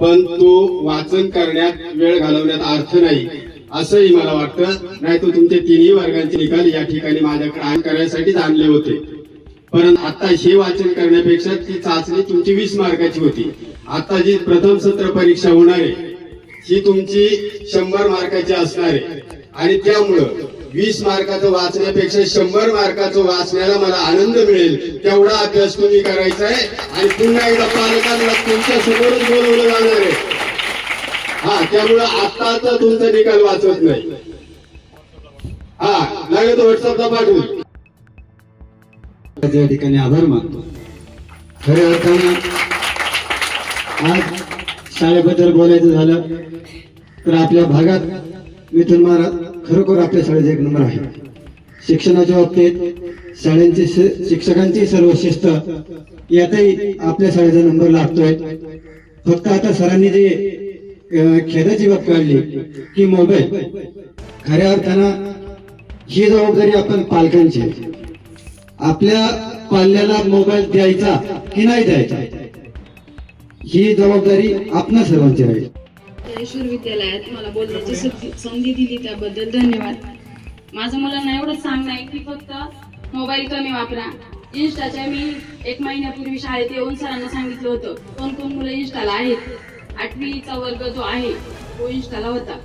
पण तो वाचन करण्यात वेळ घालवण्यात अर्थ नाही. असंही मला वाटतं नाही तो तुमचे तिन्ही वर्गांचे निकाल या ठिकाणी माझ्याकडे आण करण्यासाठीच आणले होते. परंतु आता हे वाचन करण्यापेक्षा ती चाचणी तुमची वीस मार्काची होती. आता जी प्रथम सत्र परीक्षा होणार आहे ही तुमची शंभर मार्काची असणार आहे. आणि त्यामुळं वीस मार्काचं वाचण्यापेक्षा शंभर मार्काचं वाचण्याला मला आनंद मिळेल तेवढा अभ्यास तुम्ही करायचा आहे. आणि पुन्हा एकदा पालकांना तुमच्या समोरच बोलवलं जाणार आहे. हा त्यामुळं आता तुमचा निकाल वाचत नाही. हा लागेल व्हॉट्सअपला पाठवून त्या ठिकाणी आभार मानतो. खऱ्या अर्थानं आज शाळेबद्दल बोलायचं झालं तर आपल्या भागात मिथुन महाराज खरोखर आपल्या शाळेचा एक नंबर आहे. शिक्षणाच्या बाबतीत शाळेंची शिक्षकांची सर्व शिस्त यातही आपल्या शाळेचा नंबर लागतोय. फक्त आता सरांनी जे खेदाची बाब काढली की मोबाईल. खऱ्या अर्थानं ही जबाबदारी आपण पालकांची आहे. आपल्या पाल्याला मोबाईल द्यायचा की नाही द्यायचा ही जबाबदारी आपणा सर्वांची राहील. जयश्वर विद्यालयात मला बोलण्याची संधी संधी दिली त्याबद्दल धन्यवाद. माझं मुलांना एवढंच सांगणं आहे की फक्त मोबाईल कमी वापरा. इन्स्टाच्या मी एक महिन्यापूर्वी शाळेत येऊन सरांना सांगितलं होतं कोण कोण मुलं इन्स्टाला आहेत? आठवीचा वर्ग जो आहे तो इन्स्टाला होता.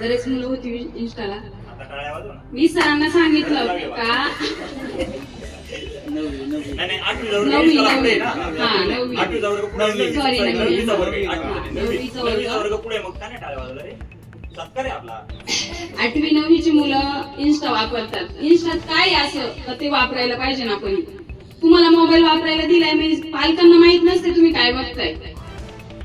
बरेच मुलं होती इन्स्टाला. मी सरांना सांगितलं का? नाही, नाही, आठवीचा वर्ग पुढे. नववीचा आठवी. मग काय टाळ्या रे? आठवी मुलं इन्स्टा वापरतात. इन्स्टात काय असं? तर ते वापरायला पाहिजे ना आपण. तुम्हाला मोबाईल वापरायला दिलाय मी. पालकांना माहीत नसते तुम्ही काय बघताय.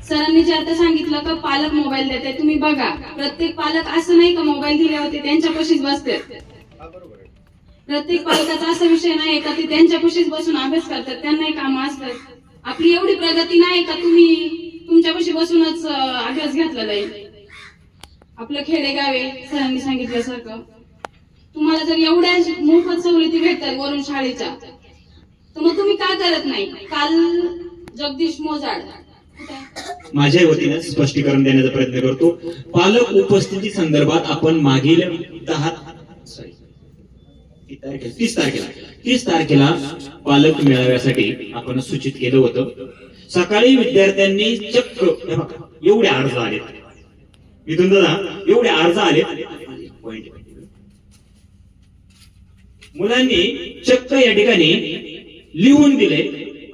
सरांनी जे आता सांगितलं का पालक मोबाईल देताय तुम्ही बघा. प्रत्येक पालक असं नाही का मोबाईल दिले होते त्यांच्यापाशीच बसते प्रत्येक पालकाचा असा विषय नाही का ते त्यांच्यापाशीच बसून अभ्यास करतात त्यांनाही कामं असतात. आपली एवढी प्रगती नाही का तुम्ही तुमच्यापाशी बसूनच अभ्यास घेतला जाईल? आपलं खेडेगाव आहे सरांनी सांगितल्यासारखं. तुम्हाला जर एवढ्या मोफत सवलती भेटतात वरून शाळेच्या तर मग तुम्ही का करत नाही? काल जगदीश मोजाड. माझ्या वतीने स्पष्टीकरण देण्याचा प्रयत्न करतो. पालक उपस्थिती संदर्भात आपण मागील दहा तीस तारखेला. तीस तारखेला पालक मेळाव्यासाठी आपण सूचित केलं होतं. सकाळी विद्यार्थ्यांनी चक्क एवढे अर्ज आले इथून दादा एवढे अर्ज आले मुलांनी चक्क या ठिकाणी लिहून दिले.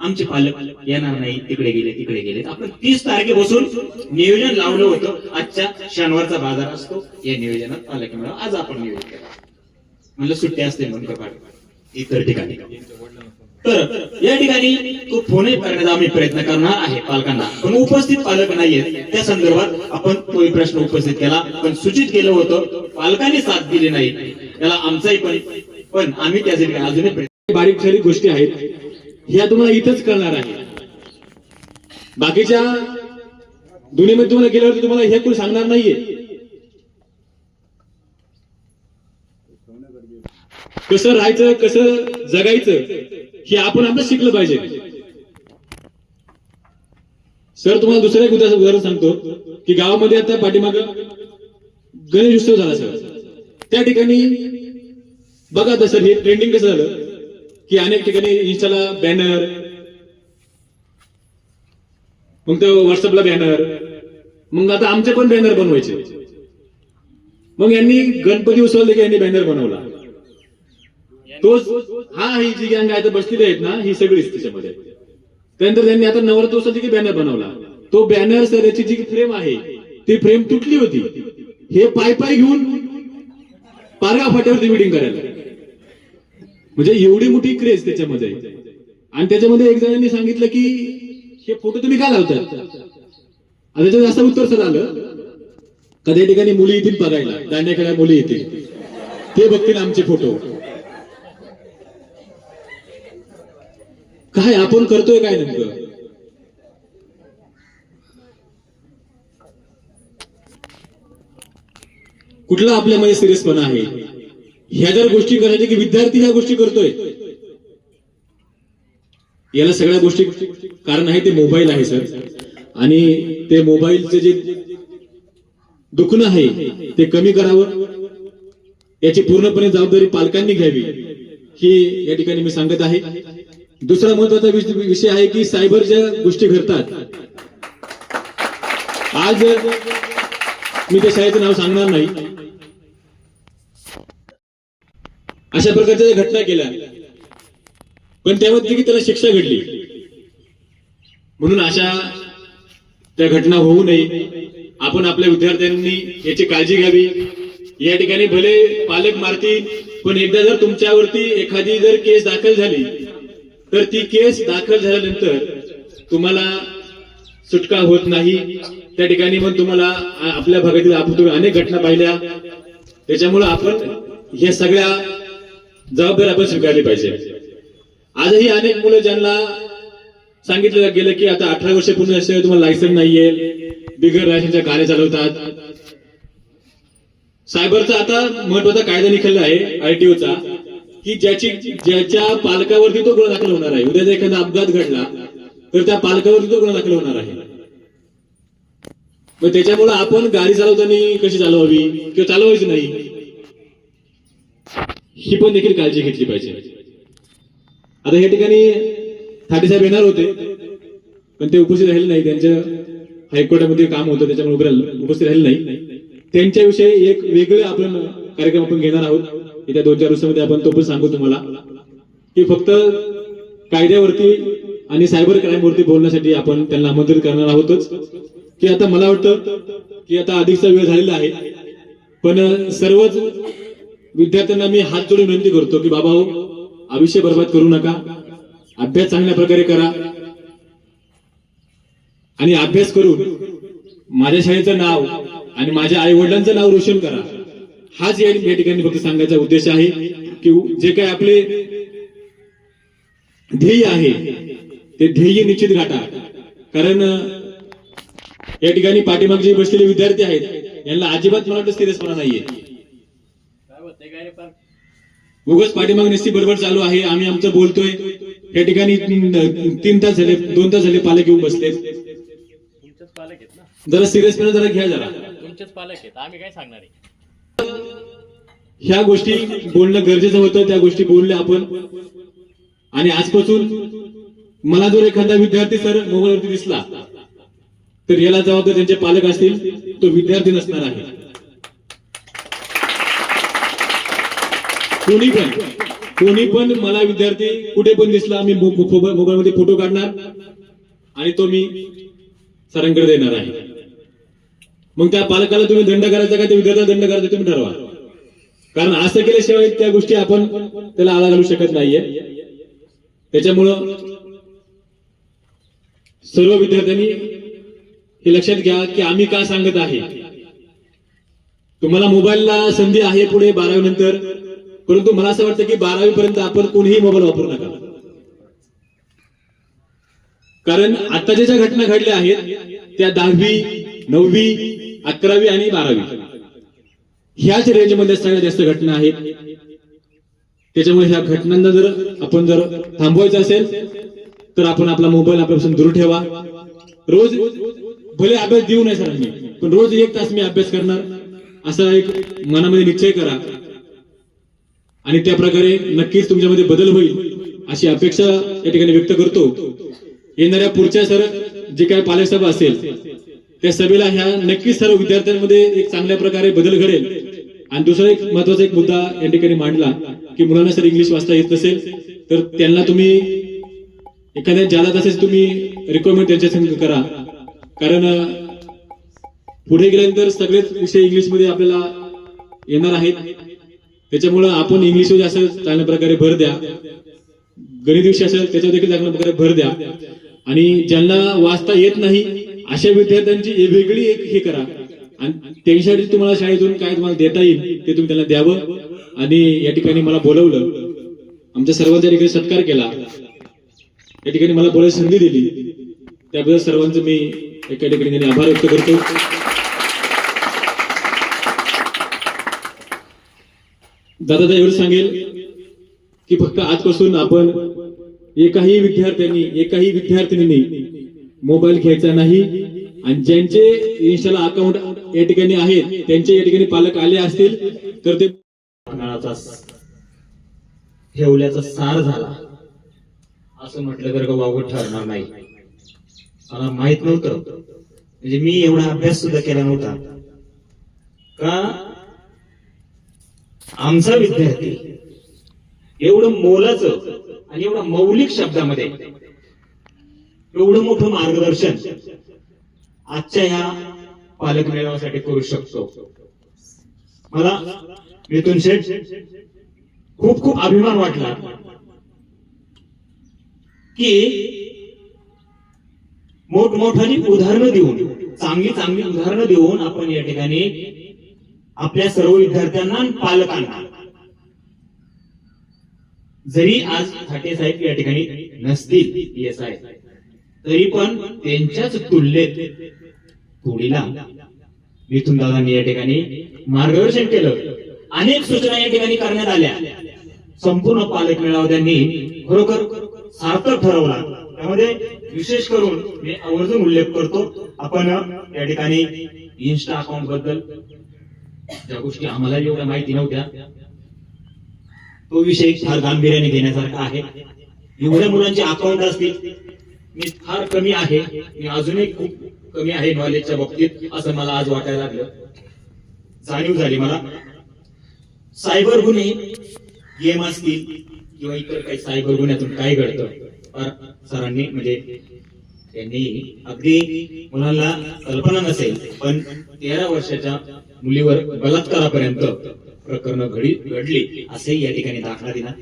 आमचे पालक येणार नाही तिकडे गेले तिकडे गेले. आपण तीस तारखेपासून नियोजन लावलं होतं. आजच्या शनिवारचा बाजार असतो. या नियोजनात पालक मिळावं आज आपण नियोजन केलं म्हणलं सुट्टी असते म्हणून इतर ठिकाणी. तर या ठिकाणी तो फोनही करण्याचा आम्ही प्रयत्न करणार आहे पालकांना. पण उपस्थित पालक नाहीयेत. त्या संदर्भात आपण तोही प्रश्न उपस्थित केला. पण सूचित केलं होतं पालकांनी साथ दिली नाही. त्याला आमचाही पण पण आम्ही त्यासाठी अजूनही बारीक सारीक गोष्टी आहेत. ह्या तुम्हाला इथंच कळणार आहे. बाकीच्या दुनियेमध्ये तुम्हाला गेल्यावरती तुम्हाला हे कोणी सांगणार नाहीये. कसं राहायचं कसं जगायचं हे आपण आपलं शिकलं पाहिजे. सर तुम्हाला दुसरं एक उदाहरण उदाहरण सांगतो की गावामध्ये आता पाठीमाग गणेश उत्सव झाला सर. त्या ठिकाणी बघा आता सर हे ट्रेंडिंग कसं झालं की अनेक ठिकाणी इन्स्टाला बॅनर मग तो व्हॉट्सअपला बॅनर मग आता आमचे पण बॅनर बनवायचे. मग यांनी गणपती उत्सव देखील यांनी बॅनर बनवला. तोच हा ही जी गँग आहे बसलेली आहेत ना ही सगळीच त्याच्यामध्ये. त्यानंतर त्यांनी आता नवरात्र की बॅनर बनवला. तो बॅनर सर याची जी फ्रेम आहे ती फ्रेम तुटली होती. हे पाय पाय घेऊन पारगा फाट्यावरती मिटिंग करायला. म्हणजे एवढी मोठी क्रेज त्याच्यामध्ये. आणि त्याच्यामध्ये एक जणांनी सांगितलं की हे फोटो तुम्ही का लावतात? आणि त्याच्यात असं उत्तर सर आलं. कधी ठिकाणी मुली येतील बघायला. दांड्या मुली येतील. ते बघतील आमचे फोटो काय आपण करतोय काय नेमकं? कुठला आपल्यामध्ये सिरियसपणा आहे? ह्या जर गोष्टी करायच्या की विद्यार्थी ह्या गोष्टी करतोय. याला सगळ्या गोष्टी कारण आहे ते मोबाईल आहे सर. आणि ते मोबाईलचे जे दुखणं आहे ते कमी करावं. याची पूर्णपणे जबाबदारी पालकांनी घ्यावी. ही या ठिकाणी मी सांगत आहे. दुसरा महत्त्वाचा विषय आहे की सायबर ज्या गोष्टी घडतात. आज मी त्या शाळेचं नाव सांगणार नाही. अशा प्रकारच्या घटना केल्या पण त्यामध्ये की त्याला शिक्षा घडली. म्हणून अशा त्या घटना होऊ नये. आपण आपल्या विद्यार्थ्यांनी याची काळजी घ्यावी. या ठिकाणी भले पालक मारतील पण एकदा जर तुमच्यावरती एखादी जर केस दाखल झाली तर ती केस दाखल झाल्यानंतर तुम्हाला सुटका होत नाही. त्या ठिकाणी मग तुम्हाला आपल्या भागातील आपण तुम्ही अनेक घटना पाहिल्या. त्याच्यामुळे आपण ह्या सगळ्या जबाबदारी आपण स्वीकारली पाहिजे. आजही अनेक मुलं ज्यांना सांगितलं गेलं की आता अठरा वर्ष पूर्ण असल्यावर तुम्हाला लायसन नाहीये. बिगर लायसनच्या गाड्या चालवतात. सायबरचा आता महत्त्वाचा कायदा निघाला आहे आरटीओचा की ज्याची ज्याच्या पालकावरती तो गुन्हा दाखल होणार आहे. उद्याचा एखादा अपघात घडला तर त्या पालकावरती तो गुन्हा दाखल होणार आहे. मग त्याच्यामुळे आपण गाडी चालवताना कशी चालवावी किंवा चालवायची नाही ही पण देखील काळजी घेतली पाहिजे. आता या ठिकाणी ठाटे साहेब येणार होते पण ते उपस्थित राहिले नाही त्यांच्या हायकोर्टामध्ये काम होतं त्याच्यामुळे उपस्थित राहिले नाही त्यांच्याविषयी एक वेगळं आपण कार्यक्रम आपण घेणार आहोत. येत्या दोन चार दिवसामध्ये आपण तो पण सांगू तुम्हाला. की फक्त कायद्यावरती आणि सायबर क्राईमवरती बोलण्यासाठी आपण त्यांना आमंत्रित करणार आहोतच. की आता मला वाटतं की आता अधिकचा वेळ झालेला आहे. पण सर्वच विद्यार्थ्यांना मी हात जोडून विनंती करतो की बाबा हो आयुष्य बर्बाद करू नका. अभ्यास चांगल्या प्रकारे करा. आणि अभ्यास करून माझ्या शाळेचं नाव आणि माझ्या आई वडिलांचं नाव रोशन करा. हाच या ठिकाणी फक्त सांगायचा उद्देश आहे की जे काय आपले ध्येय आहे ते ध्येय निश्चित गाठा कारण या ठिकाणी पाठीमाग जे बसलेले विद्यार्थी आहेत यांना अजिबात मला वाटतं सिरियसपणा नाहीये. उगाच पाठीमाग निश्चित बरोबर चालू आहे आम्ही आमचं बोलतोय. या ठिकाणी तीन तास झाले दोन तास झाले पालक येऊन बसले जरा सिरियसपणे जरा घ्या जरा. तुमचेच पालक आहेत आम्ही काय सांगणार आहे? ह्या गोष्टी बोलणं गरजेचं होतं त्या गोष्टी बोलल्या आपण. आणि आजपासून मला जर एखादा विद्यार्थी सर मोबाईलवरती दिसला तर याला जबाबदार त्यांचे पालक असतील तो विद्यार्थी नसणार आहे. कोणी पण कोणी पण मला विद्यार्थी कुठे पण दिसला मी मोबाईलमध्ये फोटो काढणार आणि तो मी सरांकडे देणार आहे. मग त्या पालकाला तुम्ही दंड करायचा का? त्या विद्यार्थ्याला दंड करायचा तुम्ही ठरवा. कारण असं केल्याशिवाय त्या गोष्टी आपण त्याला आळा घालू शकत नाहीये. त्याच्यामुळं सर्व विद्यार्थ्यांनी हे लक्षात घ्या की आम्ही का सांगत आहे. तुम्हाला मोबाईलला संधी आहे पुढे बारावी नंतर परंतु मला असं वाटतं की बारावी पर्यंत आपण कोणीही मोबाईल वापरू नका. कारण आताच्या ज्या घटना घडल्या आहेत त्या दहावी नववी अकरावी आणि बारावी. ह्याच रेंजमध्ये सगळ्यात जास्त घटना आहेत त्याच्यामुळे ह्या घटनांना जर आपण जर थांबवायचं असेल तर आपण आपला मोबाईल आपल्यापासून दूर ठेवा. रोज भले अभ्यास देऊ नये सरांनी पण रोज एक तास मी अभ्यास करणार असा एक मनामध्ये निश्चय करा. आणि त्या प्रकारे नक्कीच तुमच्यामध्ये बदल होईल अशी अपेक्षा या ठिकाणी व्यक्त करतो. येणाऱ्या पुढच्या सर जे काही पालक सभा असेल त्या सभेला ह्या नक्कीच सर्व विद्यार्थ्यांमध्ये एक चांगल्या प्रकारे बदल घडेल. आणि दुसरा एक महत्त्वाचा एक मुद्दा या ठिकाणी मांडला की मुलांना सर इंग्लिश वाचता येत नसेल तर त्यांना तुम्ही एखाद्या जादा तसेच तुम्ही रिक्वायरमेंट त्यांच्या करा. कारण पुढे गेल्यानंतर सगळेच विषय इंग्लिशमध्ये आपल्याला येणार आहेत. त्याच्यामुळं आपण इंग्लिशवर असं चांगल्या प्रकारे भर द्या. गणित विषय असेल त्याच्यावर देखील चांगल्या प्रकारे भर द्या. आणि ज्यांना वाचता येत नाही अशा विद्यार्थ्यांची वेगळी एक हे करा. आणि त्यांच्यासाठी तुम्हाला शाळेतून काय तुम्हाला देता येईल ते तुम्ही त्यांना द्यावं. आणि या ठिकाणी मला बोलवलं. आमच्या सर्वांच्या ठिकाणी सत्कार केला. या ठिकाणी मला बोलायची संधी दिली. त्याबद्दल सर्वांचं मी एका ठिकाणी आभार व्यक्त करतो. दादा एवढं सांगेल की फक्त आजपासून आपण एकाही विद्यार्थ्यांनी एकाही विद्यार्थिनींनी मोबाईल घ्यायचा नाही. आणि ज्यांचे इन्स्टाला अकाउंट या ठिकाणी आहेत त्यांचे या ठिकाणी पालक आले असतील तर ते ठेवल्याचा सार झाला. असं म्हटलं तर का वावगं ठरणार नाही. मला माहीत नव्हतं. म्हणजे मी एवढा अभ्यास सुद्धा केला नव्हता. का? आमचा विद्यार्थी एवढं मोलाचं आणि एवढं मौलिक शब्दामध्ये एवढं मोठं मार्गदर्शन आजच्या या पालक मेळाव्यासाठी करू शकतो. मला मिथुन शेठ खूप खूप अभिमान वाटला की मोठमोठाली उदाहरणं देऊन चांगली चांगली उदाहरणं देऊन आपण या ठिकाणी आपल्या सर्व विद्यार्थ्यांना आणि पालकांना जरी आज थाटे साहेब या ठिकाणी नसतील एस आय तरी पण त्यांच्याच तुलनेत थोडीला मिथून दादांनी या ठिकाणी मार्गदर्शन केलं. अनेक सूचना या ठिकाणी करण्यात आल्या. संपूर्ण पालक मेळावा त्यांनी खरोखर सार्थक ठरवला. त्यामध्ये विशेष करून मी आवर्जून उल्लेख करतो आपण या ठिकाणी इन्स्टा अकाउंटबद्दल ज्या गोष्टी आम्हाला एवढ्या माहिती नव्हत्या तो विषय फार गांभीर्याने घेण्यासारखा आहे. एवढ्या मुलांचे अकाउंट असतील मी फार कमी आहे. मी अजूनही खूप कमी आहे नॉलेजच्या बाबतीत असं मला आज वाटायला लागलं. जाणीव झाली मला. सायबर गुन्हे गेम असतील किंवा इतर काही सायबर गुन्ह्यातून काय घडतं फार सरांनी म्हणजे त्यांनी अगदी मुलांना कल्पना नसेल पण तेरा वर्षाच्या मुलीवर बलात्कारापर्यंत प्रकरण घडी घडली असे या ठिकाणी दाखला दिला.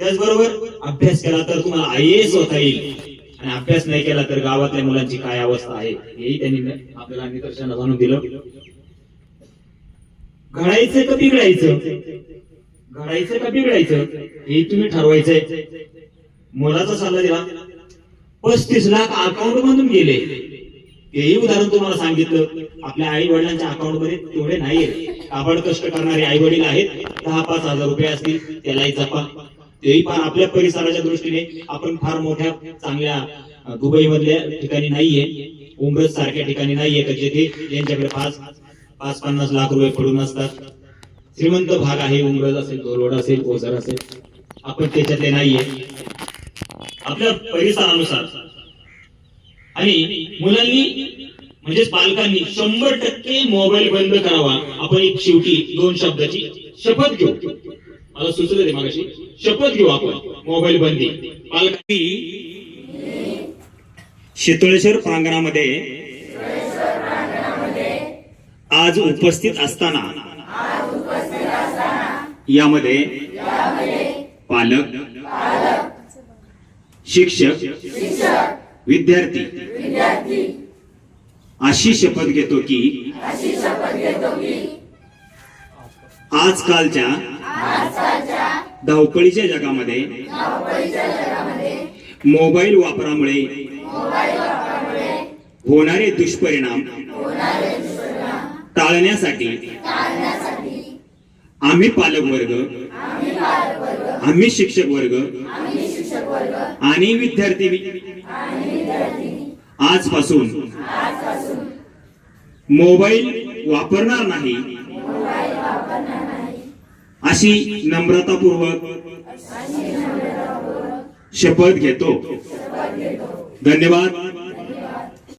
त्याचबरोबर अभ्यास केला तर तुम्हाला आय एस होता येईल. आणि अभ्यास नाही केला तर गावातल्या मुलांची काय अवस्था आहे? हेही त्यांनी आपल्याला निदर्शनास आणून दिलं. घडायचं का बिघडायचं? घडायचं का बिघडायचं? हे तुम्ही ठरवायचंय. मुलाचा सल्ला दिला. पस्तीस लाख अकाउंट मधून गेले. हेही उदाहरण तुम्हाला सांगितलं. आपल्या आई वडिलांच्या अकाउंटमध्ये तेवढे नाहीये. काबड कष्ट करणारे आई वडील आहेत. दहा पाच हजार रुपये असतील. त्यालाही जपा. तेही फार आपल्या परिसराच्या दृष्टीने आपण फार मोठ्या चांगल्या दुबई मधल्या ठिकाणी नाहीये. उमरज सारख्या ठिकाणी नाहीये का जेथे यांच्याकडे पाच पाच पन्नास लाख रुपये पडून असतात. श्रीमंत भाग आहे उमरज असेल दोरवड असेल ओझर असेल. आपण त्याच्यातले नाहीये. आपल्या परिसरानुसार. आणि मुलांनी म्हणजेच पालकांनी शंभर टक्के मोबाईल बंद करावा. आपण एक शेवटी दोन शब्दाची शपथ घेऊ. मला सुचलं ते मागाशी. शपथ घेऊ आपण मोबाईल बंदी. पालखी. शितोळेश्वर प्रांगणामध्ये आज उपस्थित असताना यामध्ये पालक शिक्षक विद्यार्थी अशी शपथ घेतो की आजकालच्या धावपळीच्या जगामध्ये. मोबाईल वापरामुळे होणारे दुष्परिणाम टाळण्यासाठी आम्ही पालक वर्ग आम्ही शिक्षक वर्ग आणि विद्यार्थी आजपासून मोबाईल वापरणार नाही. अशी नम्रतापूर्वक शपथ घेतो. धन्यवाद.